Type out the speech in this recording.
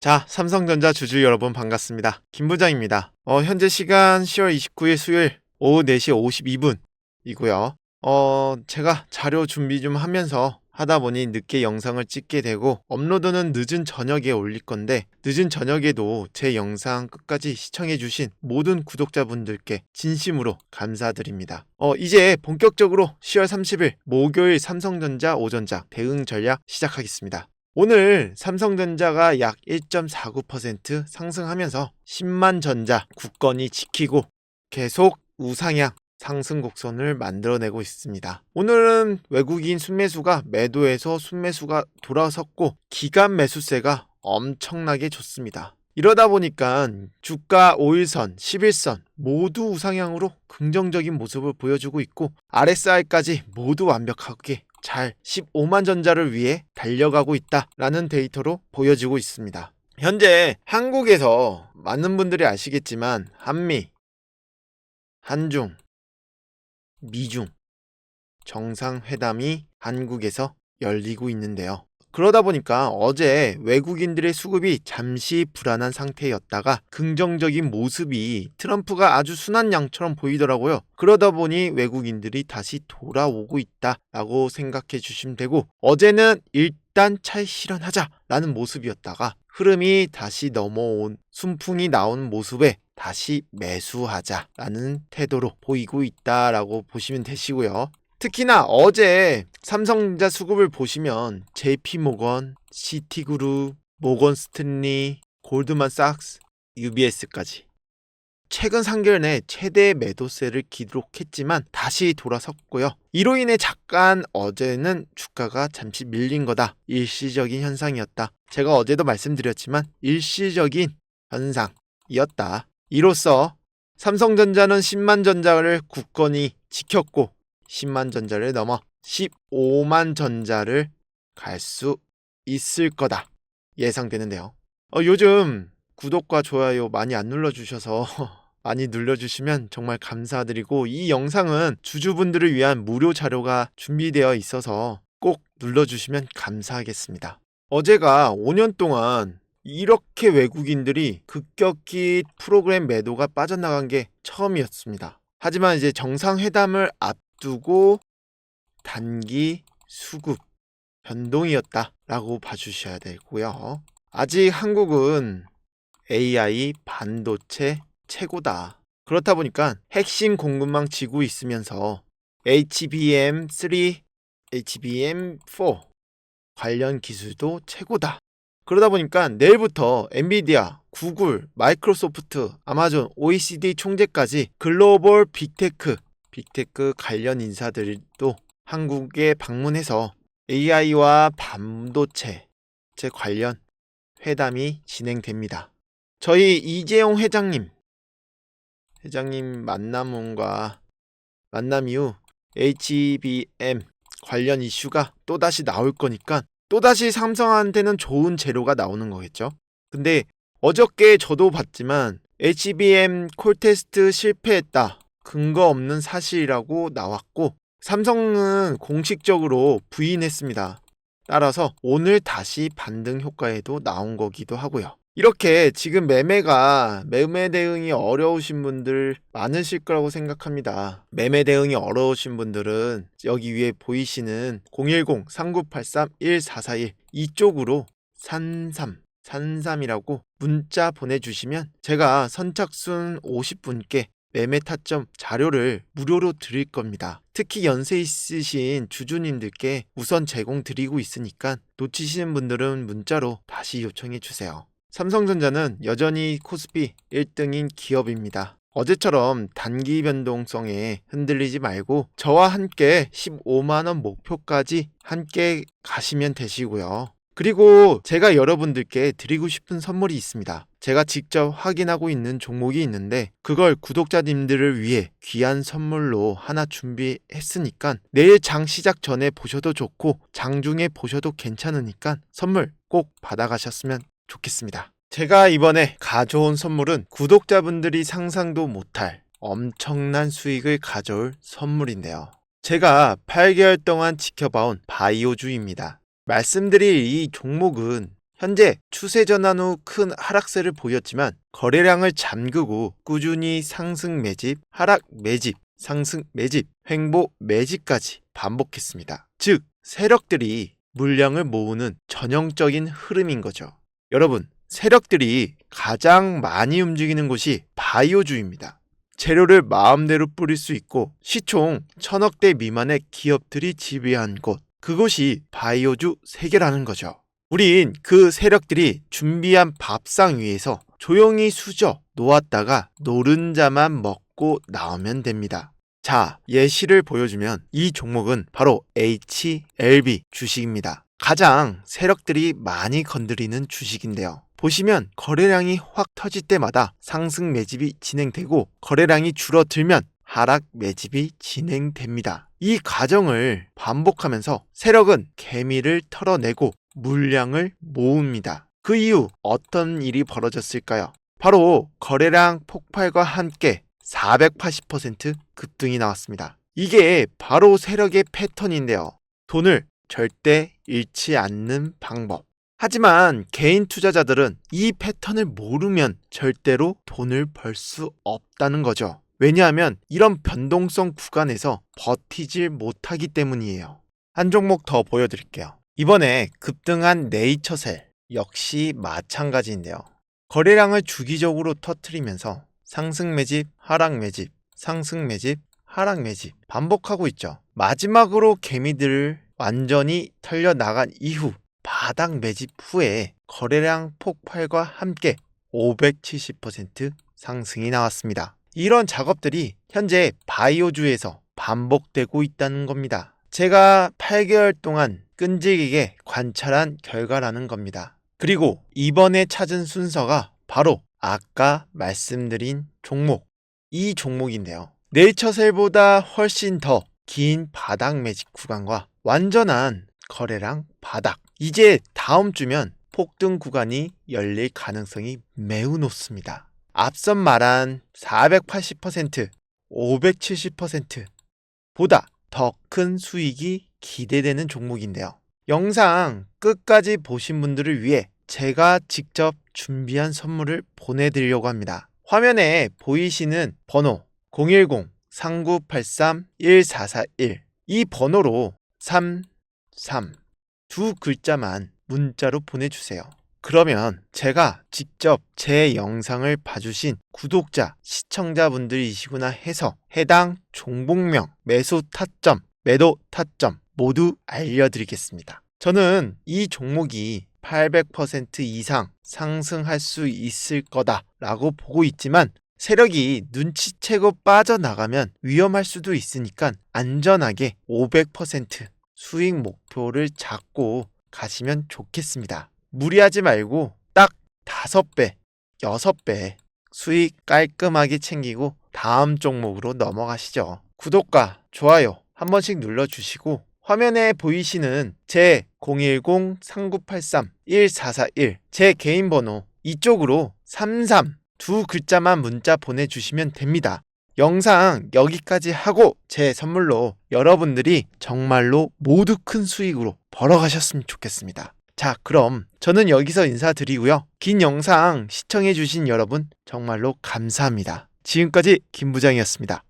자, 삼성전자 주주 여러분 반갑습니다. 김 부장입니다. 어, 현재 시간 10월 29일 수요일 오후 4시 52분이고요. 어, 제가 자료 준비 좀 하면서 하다 보니 늦게 영상을 찍게 되고 업로드는 늦은 저녁에 올릴 건데 늦은 저녁에도 제 영상 끝까지 시청해 주신 모든 구독자분들께 진심으로 감사드립니다. 어, 이제 본격적으로 10월 30일 목요일 삼성전자 오전장 대응 전략 시작하겠습니다. 오늘 삼성전자가 약 1.49% 상승하면서 10만 전자 굳건히 지키고 계속 우상향 상승 곡선을 만들어내고 있습니다. 오늘은 외국인 순매수가 매도에서 순매수가 돌아섰고 기간 매수세가 엄청나게 좋습니다. 이러다 보니까 주가 5일선, 11선 모두 우상향으로 긍정적인 모습을 보여주고 있고 RSI까지 모두 완벽하게 잘 15만 전자를 위해 달려가고 있다라는 데이터로 보여지고 있습니다. 현재 한국에서 많은 분들이 아시겠지만 한미, 한중, 미중 정상회담이 한국에서 열리고 있는데요. 그러다 보니까 어제 외국인들의 수급이 잠시 불안한 상태였다가 긍정적인 모습이 트럼프가 아주 순한 양처럼 보이더라고요. 그러다 보니 외국인들이 다시 돌아오고 있다라고 생각해 주시면 되고 어제는 일단 차익 실현하자라는 모습이었다가 흐름이 다시 넘어온 순풍이 나온 모습에 다시 매수하자라는 태도로 보이고 있다라고 보시면 되시고요. 특히나 어제 삼성전자 수급을 보시면 JP모건, 시티그룹, 모건 스탠리, 골드만삭스, UBS까지 최근 3개월 내 최대 매도세를 기록했지만 다시 돌아섰고요. 이로 인해 잠깐 어제는 주가가 잠시 밀린 거다. 일시적인 현상이었다. 제가 어제도 말씀드렸지만 일시적인 현상이었다. 이로써 삼성전자는 10만 전자를 굳건히 지켰고 10만 전자를 넘어 15만 전자를 갈 수 있을 거다 예상되는데요. 어, 요즘 구독과 좋아요 많이 안 눌러주셔서 많이 눌러주시면 정말 감사드리고 이 영상은 주주분들을 위한 무료 자료가 준비되어 있어서 꼭 눌러주시면 감사하겠습니다. 어제가 5년 동안 이렇게 외국인들이 급격히 프로그램 매도가 빠져나간 게 처음이었습니다. 하지만 이제 정상회담을 앞 두고 단기 수급 변동이었다라고 봐주셔야 되고요. 아직 한국은 AI 반도체 최고다. 그렇다 보니까 핵심 공급망 지고 있으면서 HBM3, HBM4 관련 기술도 최고다. 그러다 보니까 내일부터 엔비디아, 구글, 마이크로소프트, 아마존, OECD 총재까지 글로벌 빅테크, 빅테크 관련 인사들도 한국에 방문해서 AI와 반도체 제 관련 회담이 진행됩니다. 저희 이재용 회장님, 회장님 만남과 만남 이후 HBM 관련 이슈가 또다시 나올 거니까 또다시 삼성한테는 좋은 재료가 나오는 거겠죠. 근데 어저께 저도 봤지만 HBM 콜 테스트 실패했다. 근거 없는 사실이라고 나왔고 삼성은 공식적으로 부인했습니다. 따라서 오늘 다시 반등 효과에도 나온 거기도 하고요. 이렇게 지금 매매가 매매 대응이 어려우신 분들 많으실 거라고 생각합니다. 매매 대응이 어려우신 분들은 여기 위에 보이시는 010-3983-1441 이쪽으로 산삼 산삼이라고 문자 보내주시면 제가 선착순 50분께 매매 타점 자료를 무료로 드릴 겁니다. 특히 연세 있으신 주주님들께 우선 제공 드리고 있으니까 놓치시는 분들은 문자로 다시 요청해 주세요. 삼성전자는 여전히 코스피 1등인 기업입니다. 어제처럼 단기 변동성에 흔들리지 말고 저와 함께 15만원 목표까지 함께 가시면 되시고요. 그리고 제가 여러분들께 드리고 싶은 선물이 있습니다. 제가 직접 확인하고 있는 종목이 있는데 그걸 구독자님들을 위해 귀한 선물로 하나 준비했으니까 내일 장 시작 전에 보셔도 좋고 장중에 보셔도 괜찮으니까 선물 꼭 받아가셨으면 좋겠습니다. 제가 이번에 가져온 선물은 구독자분들이 상상도 못할 엄청난 수익을 가져올 선물인데요. 제가 8개월 동안 지켜봐온 바이오주입니다. 말씀드릴 이 종목은 현재 추세 전환 후 큰 하락세를 보였지만 거래량을 잠그고 꾸준히 상승 매집, 하락 매집, 상승 매집, 횡보 매집까지 반복했습니다. 즉, 세력들이 물량을 모으는 전형적인 흐름인 거죠. 여러분, 세력들이 가장 많이 움직이는 곳이 바이오주입니다. 재료를 마음대로 뿌릴 수 있고 시총 천억대 미만의 기업들이 지배한 곳, 그곳이 바이오주 세계라는 거죠. 우린 그 세력들이 준비한 밥상 위에서 조용히 수저 놓았다가 노른자만 먹고 나오면 됩니다. 자, 예시를 보여주면 이 종목은 바로 HLB 주식입니다. 가장 세력들이 많이 건드리는 주식인데요. 보시면 거래량이 확 터질 때마다 상승 매집이 진행되고 거래량이 줄어들면 하락 매집이 진행됩니다. 이 과정을 반복하면서 세력은 개미를 털어내고 물량을 모읍니다. 그 이후 어떤 일이 벌어졌을까요? 바로 거래량 폭발과 함께 480% 급등이 나왔습니다. 이게 바로 세력의 패턴인데요. 돈을 절대 잃지 않는 방법. 하지만 개인 투자자들은 이 패턴을 모르면 절대로 돈을 벌 수 없다는 거죠. 왜냐하면 이런 변동성 구간에서 버티질 못하기 때문이에요. 한 종목 더 보여드릴게요. 이번에 급등한 네이처셀 역시 마찬가지인데요. 거래량을 주기적으로 터트리면서 상승 매집, 하락 매집, 상승 매집, 하락 매집 반복하고 있죠. 마지막으로 개미들을 완전히 털려 나간 이후 바닥 매집 후에 거래량 폭발과 함께 570% 상승이 나왔습니다. 이런 작업들이 현재 바이오주에서 반복되고 있다는 겁니다. 제가 8개월 동안 끈질기게 관찰한 결과라는 겁니다. 그리고 이번에 찾은 순서가 바로 아까 말씀드린 종목, 이 종목인데요. 네이처셀보다 훨씬 더 긴 바닥 매집 구간과 완전한 거래량 바닥. 이제 다음 주면 폭등 구간이 열릴 가능성이 매우 높습니다. 앞선 말한 480%, 570% 보다 더 큰 수익이 기대되는 종목인데요. 영상 끝까지 보신 분들을 위해 제가 직접 준비한 선물을 보내드리려고 합니다. 화면에 보이시는 번호 010-3983-1441 이 번호로 3, 3, 두 글자만 문자로 보내주세요. 그러면 제가 직접 제 영상을 봐주신 구독자, 시청자분들이시구나 해서 해당 종목명, 매수 타점, 매도 타점 모두 알려드리겠습니다. 저는 이 종목이 800% 이상 상승할 수 있을 거다라고 보고 있지만 세력이 눈치채고 빠져나가면 위험할 수도 있으니까 안전하게 500% 수익 목표를 잡고 가시면 좋겠습니다. 무리하지 말고 딱 5배, 6배 수익 깔끔하게 챙기고 다음 종목으로 넘어가시죠. 구독과 좋아요 한 번씩 눌러주시고 화면에 보이시는 제 010-3983-1441 제 개인 번호 이쪽으로 33 두 글자만 문자 보내주시면 됩니다. 영상 여기까지 하고 제 선물로 여러분들이 정말로 모두 큰 수익으로 벌어가셨으면 좋겠습니다. 자, 그럼 저는 여기서 인사드리고요. 긴 영상 시청해주신 여러분 정말로 감사합니다. 지금까지 김 부장이었습니다.